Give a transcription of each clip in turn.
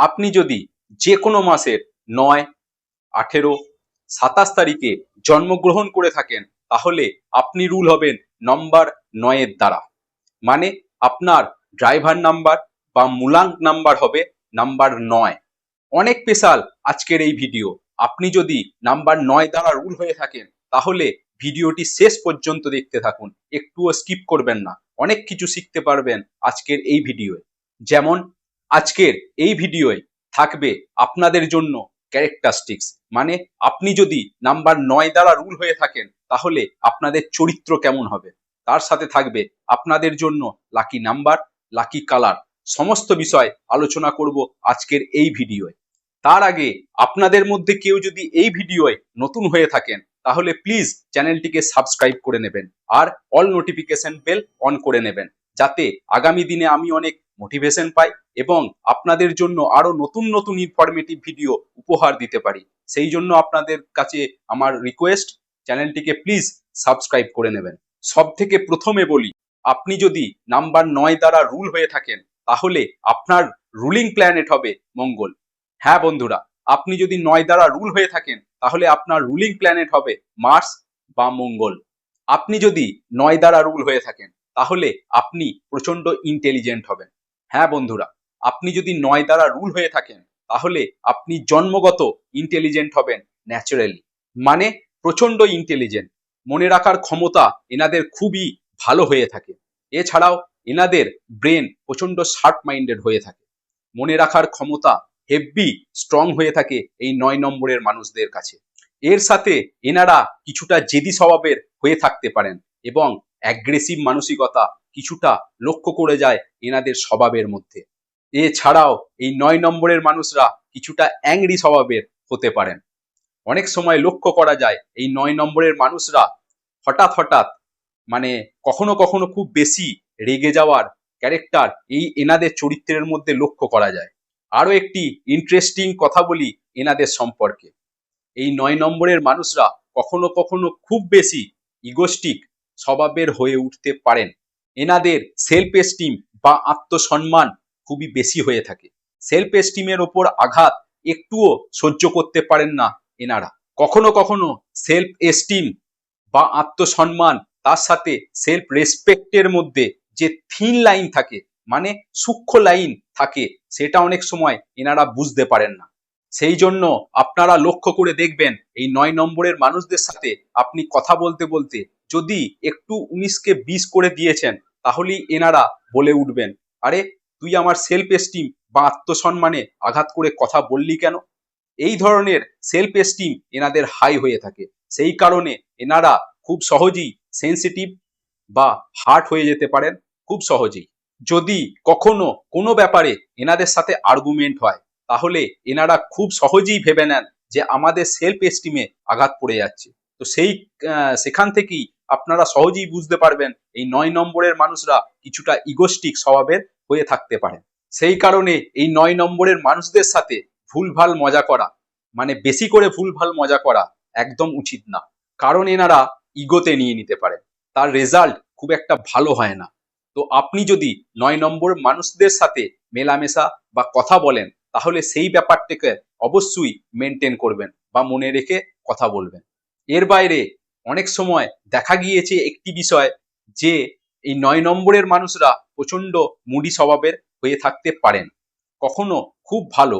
আপনি যদি যে কোনো মাসের নয়, আঠেরো, সাতাশ তারিখে জন্মগ্রহণ করে থাকেন, তাহলে আপনি রুল হবেন নম্বর নয়ের দ্বারা। মানে আপনার ড্রাইভার নাম্বার বা মূলাঙ্ক নাম্বার হবে নাম্বার নয়। অনেক স্পেশাল আজকের এই ভিডিও। আপনি যদি নাম্বার নয় দ্বারা রুল হয়ে থাকেন, তাহলে ভিডিওটি শেষ পর্যন্ত দেখতে থাকুন। একটুও স্কিপ করবেন না। অনেক কিছু শিখতে পারবেন আজকের এই ভিডিওয়ে। যেমন আজকের এই ভিডিওয় থাকবে আপনাদের জন্য ক্যারেক্টারিস্টিক্স মানে আপনি যদি নাম্বার নয় দ্বারা রুল হয়ে থাকেন, তাহলে আপনাদের চরিত্র কেমন হবে? তার সাথে থাকবে আপনাদের জন্য লাকি নাম্বার লাকি কালার সমস্ত বিষয় আলোচনা করব আজকের এই ভিডিওয়। তার আগে আপনাদের মধ্যে কেউ যদি এই ভিডিওয় নতুন হয়ে থাকেন, তাহলে প্লিজ চ্যানেলটিকে সাবস্ক্রাইব করে নেবেন আর অল নোটিফিকেশন বেল অন করে নেবেন। যাতে আগামী দিনে আমি অনেক মোটিভেশন পাই এবং আপনাদের জন্য আরও নতুন নতুন ইনফরমেটিভ ভিডিও উপহার দিতে পারি। সেই জন্য আপনাদের কাছে আমার রিকোয়েস্ট চ্যানেলটিকে প্লিজ সাবস্ক্রাইব করে নেবেন। সব থেকে প্রথমে বলি, আপনি যদি নাম্বার নয় দ্বারা রুল হয়ে থাকেন, তাহলে আপনার রুলিং প্ল্যানেট হবে মঙ্গল। হ্যাঁ বন্ধুরা, আপনি যদি নয় দ্বারা রুল হয়ে থাকেন, তাহলে আপনার রুলিং প্ল্যানেট হবে মার্স বা মঙ্গল। আপনি যদি নয় দ্বারা রুল হয়ে থাকেন, তাহলে আপনি প্রচণ্ড ইন্টেলিজেন্ট হবেন। হ্যাঁ বন্ধুরা, আপনি যদি নয় দ্বারা রুল হয়ে থাকেন, তাহলে আপনি জন্মগত ইন্টেলিজেন্ট হবেন ন্যাচারালি মানে প্রচণ্ড ইন্টেলিজেন্ট মনে রাখার ক্ষমতা এনাদের খুবই ভালো হয়ে থাকে। এছাড়াও এনাদের ব্রেন প্রচণ্ড শার্প মাইন্ডেড হয়ে থাকে। মনে রাখার ক্ষমতা হেভি স্ট্রং হয়ে থাকে এই নয় নম্বরের মানুষদের কাছে। এর সাথে এনারা কিছুটা জেদি স্বভাবের হয়ে থাকতে পারেন এবং অ্যাগ্রেসিভ মানসিকতা কিছুটা লক্ষ্য করে যায় এনাদের স্বভাবের মধ্যে। এছাড়াও এই নয় নম্বরের মানুষরা কিছুটা অ্যাংরি স্বভাবের হতে পারেন। অনেক সময় লক্ষ্য করা যায় এই নয় নম্বরের মানুষরা হঠাৎ হঠাৎ মানে কখনো কখনো খুব বেশি রেগে যাওয়ার ক্যারেক্টার এই এনাদের চরিত্রের মধ্যে লক্ষ্য করা যায়। আরও একটি ইন্টারেস্টিং কথা বলি এনাদের সম্পর্কে। এই নয় নম্বরের মানুষরা কখনো কখনো খুব বেশি ইগোস্টিক স্বভাবের হয়ে উঠতে পারেন। এনাদের সেলফ এস্টিম বা আত্মসম্মান খুবই বেশি হয়ে থাকে। সেলফ এস্টিমের ওপর আঘাত একটুও সহ্য করতে পারেন না এনারা। কখনো কখনো সেলফ এস্টিম বা আত্মসম্মান তার সাথে সেলফ রেসপেক্টের মধ্যে যে থিন লাইন থাকে মানে সূক্ষ্ম লাইন থাকে, সেটা অনেক সময় এনারা বুঝতে পারেন না। সেই জন্য আপনারা লক্ষ্য করে দেখবেন, এই নয় নম্বরের মানুষদের সাথে আপনি কথা বলতে বলতে যদি একটু উনিশকে বিশ করে দিয়েছেন, তাহলেই এনারা বলে উঠবেন। আরে, তুই আমার সেলফ এস্টিম বা আত্মসম্মানে আঘাত করে কথা বললি কেন? এই ধরনের সেলফ এস্টিম এনাদের হাই হয়ে থাকে। সেই কারণে এনারা খুব সহজেই সেন্সিটিভ বা হার্ট হয়ে যেতে পারেন, খুব সহজেই। যদি কখনো কোনো ব্যাপারে এনাদের সাথে আর্গুমেন্ট হয়, তাহলে এনারা খুব সহজেই ভেবে নেন যে আমাদের সেলফ এস্টিমে আঘাত পড়ে যাচ্ছে। তো সেই সেখান থেকেই আপনারা সহজেই বুঝতে পারবেন এই নয় নম্বরের মানুষরা কিছুটা ইগোস্টিক স্বভাবের হয়ে থাকতে পারেন সেই কারণে এই নয় নম্বরের মানুষদের সাথে ভুলভাল মজা করা মানে বেশি করে ভুলভাল মজা করা একদম উচিত না। কারণ এনারা ইগোতে নিয়ে নিতে পারেন তার রেজাল্ট খুব একটা ভালো হয় না। তো আপনি যদি নয় নম্বর মানুষদের সাথে মেলামেশা বা কথা বলেন, তাহলে সেই ব্যাপারটাকে অবশ্যই মেনটেন করবেন বা মনে রেখে কথা বলবেন। এর বাইরে অনেক সময় দেখা গিয়েছে একটি বিষয় যে এই নয় নম্বরের মানুষরা প্রচণ্ড মুডি স্বভাবের হয়ে থাকতে পারেন। কখনো খুব ভালো,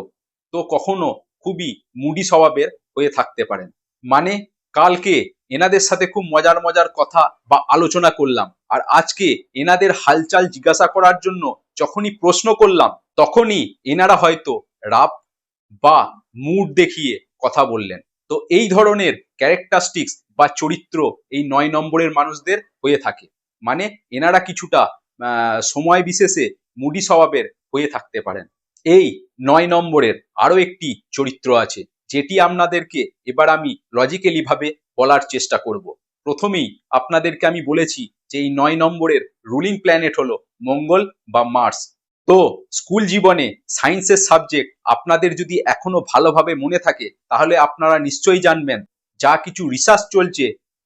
তো কখনো খুবই মুডি স্বভাবের হয়ে থাকতে পারেন। মানে কালকে এনাদের সাথে খুব মজার মজার কথা বা আলোচনা করলাম, আর আজকে এনাদের হালচাল জিজ্ঞাসা করার জন্য যখনই প্রশ্ন করলাম, তখনই এনারা হয়তো রাপ বা মুড দেখিয়ে কথা বললেন। তো এই ধরনের ক্যারেক্টারিস্টিক্স বা চরিত্র এই নয় নম্বরের মানুষদের হয়ে থাকে। মানে এনারা কিছুটা সময় বিশেষে মুডি স্বভাবের হয়ে থাকতে পারেন। এই নয় নম্বরের আরও একটি চরিত্র আছে, যেটি আপনাদেরকে এবার আমি লজিক্যালি ভাবে বলার চেষ্টা করব। প্রথমেই আপনাদেরকে আমি বলেছি যে এই নয় নম্বরের রুলিং প্ল্যানেট হলো মঙ্গল বা মার্স তো স্কুল জীবনে সায়েন্সের সাবজেক্ট আপনাদের যদি এখনও ভালোভাবে মনে থাকে, তাহলে আপনারা নিশ্চয়ই জানবেন যা কিছু রিসার্চ চলছে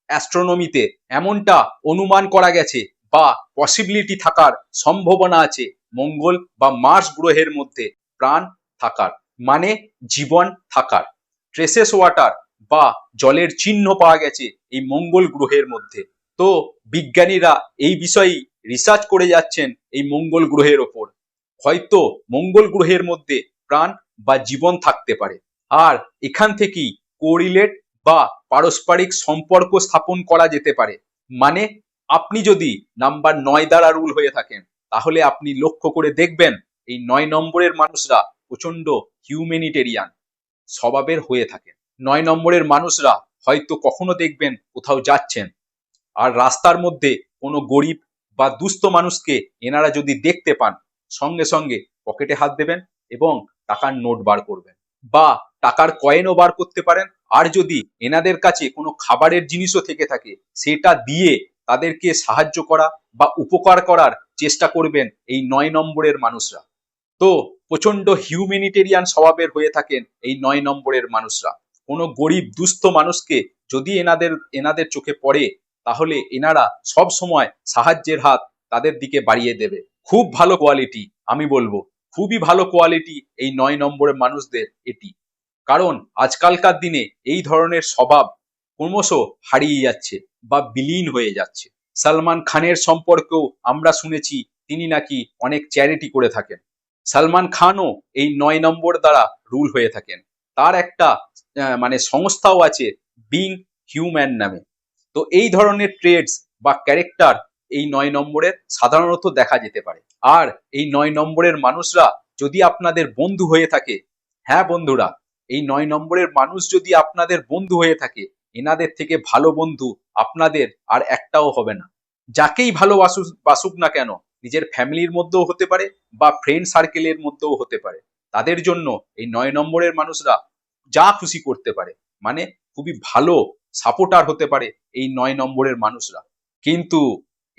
অ্যাস্ট্রোনমিতে এমনটা অনুমান করা গেছে বা পসিবিলিটি থাকার সম্ভাবনা আছে মঙ্গল বা মার্স গ্রহের মধ্যে, প্রাণ থাকার মানে জীবন থাকার। ট্রেসেস ওয়াটার বা জলের চিহ্ন পাওয়া গেছে এই মঙ্গল গ্রহের মধ্যে। তো বিজ্ঞানীরা এই বিষয়েই রিসার্চ করে যাচ্ছেন এই মঙ্গল গ্রহের ওপর। হয়তো মঙ্গল গ্রহের মধ্যে প্রাণ বা জীবন থাকতে পারে। আর এখান থেকেই কোরিলেট বা পারস্পরিক সম্পর্ক স্থাপন করা যেতে পারে। মানে আপনি যদি নাম্বার নয় দ্বারা রুল হয়ে থাকেন, তাহলে আপনি লক্ষ্য করে দেখবেন এই নয় নম্বরের মানুষরা প্রচণ্ড হিউম্যানিটেরিয়ান স্বভাবের হয়ে থাকে নয় নম্বরের মানুষরা হয়তো কখনো দেখবেন কোথাও যাচ্ছেন। আর রাস্তার মধ্যে কোনো গরিব বা দুস্থ মানুষকে এনারা যদি দেখতে পান, সঙ্গে সঙ্গে পকেটে হাত দেবেন এবং টাকার নোট বার করবেন। বা টাকার কয়েনও বার করতে পারেন। আর যদি এনাদের কাছে কোনো খাবারের জিনিসও থেকে থাকে, সেটা দিয়ে তাদেরকে সাহায্য করা বা উপকার করার চেষ্টা করবেন এই নয় নম্বরের মানুষরা। তো প্রচণ্ড হিউম্যানিটেরিয়ান স্বভাবের হয়ে থাকেন এই নয় নম্বরের মানুষরা। কোনো গরিব, দুস্থ মানুষকে যদি এনাদের এনাদের চোখে পড়ে, তাহলে এনারা সব সময় সাহায্যের হাত তাদের দিকে বাড়িয়ে দেবে। খুব ভালো কোয়ালিটি আমি বলব। খুবই ভালো কোয়ালিটি এই নয় নম্বরের মানুষদের এটি। কারণ আজকালকার দিনে এই ধরনের স্বভাব ক্রমশ হারিয়ে যাচ্ছে বা বিলীন হয়ে যাচ্ছে। সালমান খানের সম্পর্কেও আমরা শুনেছি তিনি নাকি অনেক চ্যারিটি করে থাকেন। সালমান খানও এই নয় নম্বর দ্বারা রুল হয়ে থাকেন। তার একটা মানে সংস্থাও আছে বিং হিউম্যান নামে। তো এই ধরনের ট্রেডস বা ক্যারেক্টার এই নয় নম্বরের সাধারণত দেখা যেতে পারে। আর এই নয় নম্বরের মানুষরা যদি আপনাদের বন্ধু হয়ে থাকে হ্যাঁ বন্ধুরা এই নয় নম্বরের মানুষ যদি আপনাদের বন্ধু হয়ে থাকে, এনাদের থেকে ভালো বন্ধু আপনাদের আর একটাও হবে না। যাকেই ভালোবাসুক বাসুক না কেন, নিজের ফ্যামিলির মধ্যেও হতে পারে বা ফ্রেন্ড সার্কেলের মধ্যেও হতে পারে। তাদের জন্য এই নয় নম্বরের মানুষরা যা খুশি করতে পারে মানে খুবই ভালো সাপোর্টার হতে পারে এই নয় নম্বরের মানুষরা। কিন্তু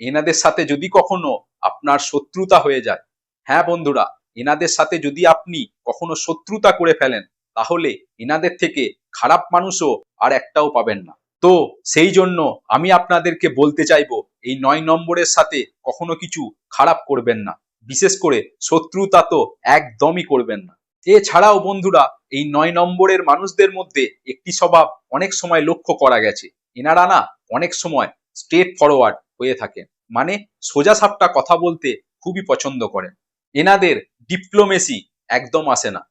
এনাদের সাথে যদি কখনো আপনার শত্রুতা হয়ে যায় হ্যাঁ বন্ধুরা, এনাদের সাথে যদি আপনি কখনো শত্রুতা করে ফেলেন তাহলে এনাদের থেকে খারাপ মানুষও আর একটাও পাবেন না। তো সেই জন্য আমি আপনাদেরকে বলতে চাইব, এই নয় নম্বরের সাথে কখনো কিছু খারাপ করবেন না। বিশেষ করে শত্রুতা তো একদমই করবেন না। এছাড়াও বন্ধুরা, এই নয় নম্বরের মানুষদের মধ্যে একটি স্বভাব অনেক সময় লক্ষ্য করা গেছে। এনারা না অনেক সময় স্ট্রেট ফরওয়ার্ড হয়ে থাকেন। মানে সোজা সাপটা কথা বলতে খুবই পছন্দ করেন। এনাদের ডিপ্লোমেসি একদম আসে না।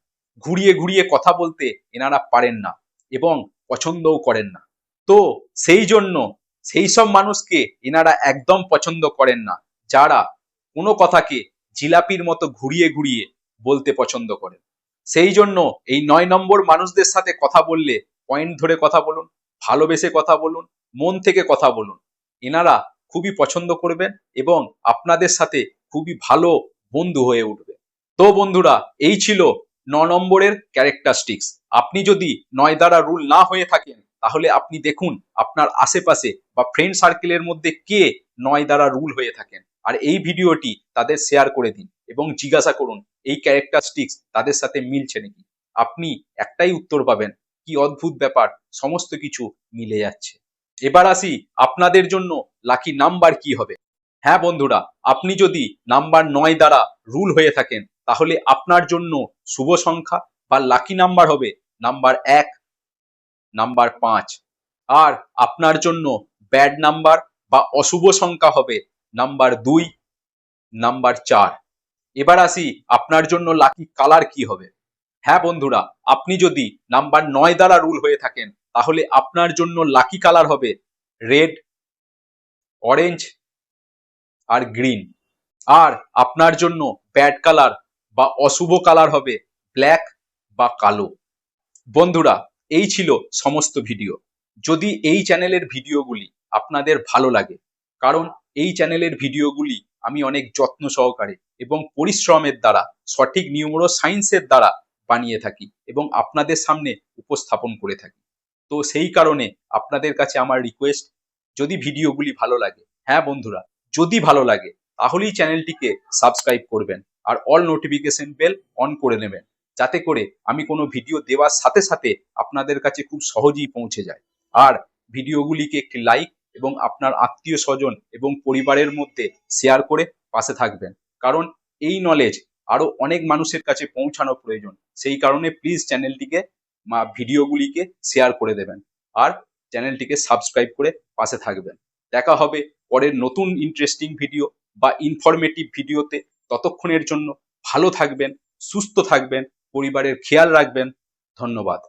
ঘুরিয়ে ঘুরিয়ে কথা বলতে এনারা পারেন না এবং পছন্দও করেন না। তো সেই জন্য সেই সব মানুষকে এনারা একদম পছন্দ করেন না, যারা কোনো কথাকে জিলাপির মতো ঘুরিয়ে ঘুরিয়ে বলতে পছন্দ করেন। সেই জন্য এই নয় নম্বর মানুষদের সাথে কথা বললে পয়েন্ট ধরে কথা বলুন, ভালোবেসে কথা বলুন, মন থেকে কথা বলুন। এনারা খুবই পছন্দ করবেন এবং আপনাদের সাথে খুবই ভালো বন্ধু হয়ে উঠবে। তো বন্ধুরা, এই ছিল ন নম্বরের ক্যারেক্টারিস্টিক্স আপনি যদি নয় দ্বারা রুল না হয়ে থাকেন, তাহলে আপনি দেখুন আপনার আশেপাশে বা ফ্রেন্ড সার্কেলের মধ্যে কে নয় দ্বারা রুল হয়ে থাকেন। আর এই ভিডিওটি তাদের শেয়ার করে দিন এবং জিজ্ঞাসা করুন, এই ক্যারেক্টারিস্টিক্স তাদের সাথে মিলছে নাকি? আপনি একটাই উত্তর পাবেন, কি অদ্ভুত ব্যাপার, সমস্ত কিছু মিলে যাচ্ছে। এবার আসি আপনাদের জন্য লাকি নাম্বার কি হবে? হ্যাঁ বন্ধুরা, আপনি যদি নাম্বার নয় দ্বারা রুল হয়ে থাকেন তাহলে আপনার জন্য শুভ সংখ্যা বা লাকি নাম্বার হবে নাম্বার এক নাম্বার পাঁচ। আর আপনার জন্য ব্যাড নাম্বার বা অশুভ সংখ্যা হবে নাম্বার দুই নাম্বার চার। এবার আসি আপনার জন্য লাকি কালার কি হবে। হ্যাঁ বন্ধুরা, আপনি যদি নাম্বার নয় দ্বারা রুল হয়ে থাকেন, তাহলে আপনার জন্য লাকি কালার হবে রেড অরেঞ্জ আর গ্রিন আর আপনার জন্য ব্যাড কালার বা অশুভ কালার হবে ব্ল্যাক বা কালো। বন্ধুরা, এই ছিল সমস্ত ভিডিও। যদি এই চ্যানেলের ভিডিওগুলি আপনাদের ভালো লাগে, কারণ এই চ্যানেলের ভিডিওগুলি আমি অনেক যত্ন সহকারে এবং পরিশ্রমের দ্বারা, সঠিক নিউমোরো সায়েন্সের দ্বারা বানিয়ে থাকি এবং আপনাদের সামনে উপস্থাপন করে থাকি। তো সেই কারণে আপনাদের কাছে আমার রিকোয়েস্ট যদি ভিডিওগুলি ভালো লাগে হ্যাঁ বন্ধুরা, যদি ভালো লাগে, তাহলেই চ্যানেলটিকে সাবস্ক্রাইব করবেন। আর অল নোটিফিকেশন বেল অন করে নেবেন। যাতে করে আমি কোনো ভিডিও দেওয়ার সাথে সাথে আপনাদের কাছে খুব সহজেই পৌঁছে যায়। আর ভিডিওগুলিকে একটি লাইক এবং আপনার আত্মীয় স্বজন এবং পরিবারের মধ্যে শেয়ার করে পাশে থাকবেন। কারণ এই নলেজ আরও অনেক মানুষের কাছে পৌঁছানো প্রয়োজন। সেই কারণে প্লিজ চ্যানেলটিকে মা ভিডিওগুলিকে শেয়ার করে দেবেন আর চ্যানেলটিকে সাবস্ক্রাইব করে পাশে থাকবেন। দেখা হবে পরের নতুন ইন্টারেস্টিং ভিডিও বা ইনফরমেটিভ ভিডিওতে ততক্ষণের জন্য ভালো থাকবেন সুস্থ থাকবেন পরিবারের খেয়াল রাখবেন। ধন্যবাদ।